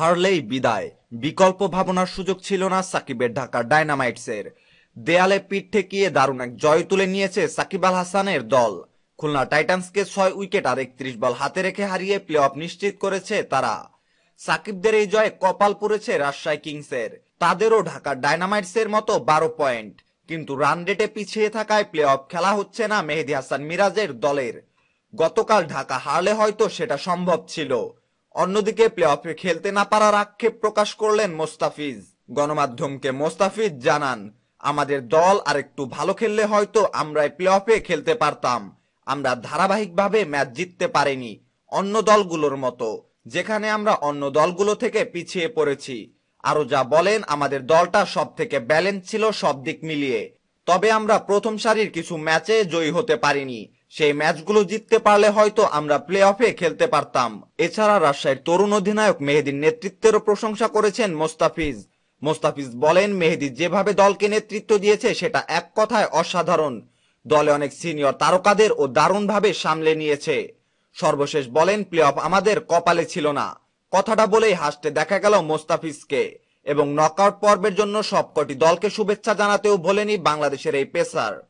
হারলেই বিদায়। বিকল্প ভাবনার সুযোগ ছিল না সাকিবের ঢাকা ডায়নামাইটসের। দেয়ালে পিঠ ঠেকিয়ে দারুণ এক জয় তুলে নিয়েছে সাকিব আল হাসানের দল। খুলনা টাইটান্সকে ছয় উইকেট আর একত্রিশ বল হাতে রেখে হারিয়ে প্লে অফ নিশ্চিত করেছে তারা। সাকিবদের এই জয়ে কপাল পড়েছে রাজশাহী কিংসের। তাদেরও ঢাকা ডায়নামাইটসের মতো বারো পয়েন্ট। কিন্তু রান রেটে পিছিয়ে থাকায় প্লে অফ খেলা হচ্ছে না মেহেদি হাসান মিরাজের দলের। গতকাল ঢাকা হারলে হয়তো সেটা সম্ভব ছিল। অন্যদিকে প্লে অফে খেলতে না পারার আক্ষেপ প্রকাশ করলেন মোস্তাফিজ। গণমাধ্যমকে মোস্তাফিজ জানান, আমাদের দল আর একটু ভালো খেললে হয়তো আমরা প্লে অফে খেলতে পারতাম। আমরা ধারাবাহিকভাবে ম্যাচ জিততে পারিনি, অন্য দলগুলোর মতো, যেখানে আমরা অন্য দলগুলো থেকে পিছিয়ে পড়েছি। আরও যা বলেন, আমাদের দলটা সব থেকে ব্যালেন্স ছিল সব দিক মিলিয়ে। তবে আমরা প্রথম সারির কিছু ম্যাচে জয়ী হতে পারিনি। সেই ম্যাচগুলো জিততে পারলে হয়তো আমরা প্লে অফে খেলতে পারতাম। এছাড়া রাজশাহীর তরুণ অধিনায়ক মেহেদির নেতৃত্বেরও প্রশংসা করেছেন মোস্তাফিজ। মোস্তাফিজ বলেন, মেহেদি যেভাবে দলকে নেতৃত্ব দিয়েছে, সেটা এক কথায় অসাধারণ। দলে অনেক সিনিয়র তারকাদের ও দারুণভাবে সামলে নিয়েছে। সর্বশেষ বলেন প্লে অফ আমাদের কপালে ছিল না। কথাটা বলেই হাসতে দেখা গেল মোস্তাফিজকে। এবং নকআউট পর্বের জন্য সবকটি দলকে শুভেচ্ছা জানাতেও ভোলেনি বাংলাদেশের এই পেসার।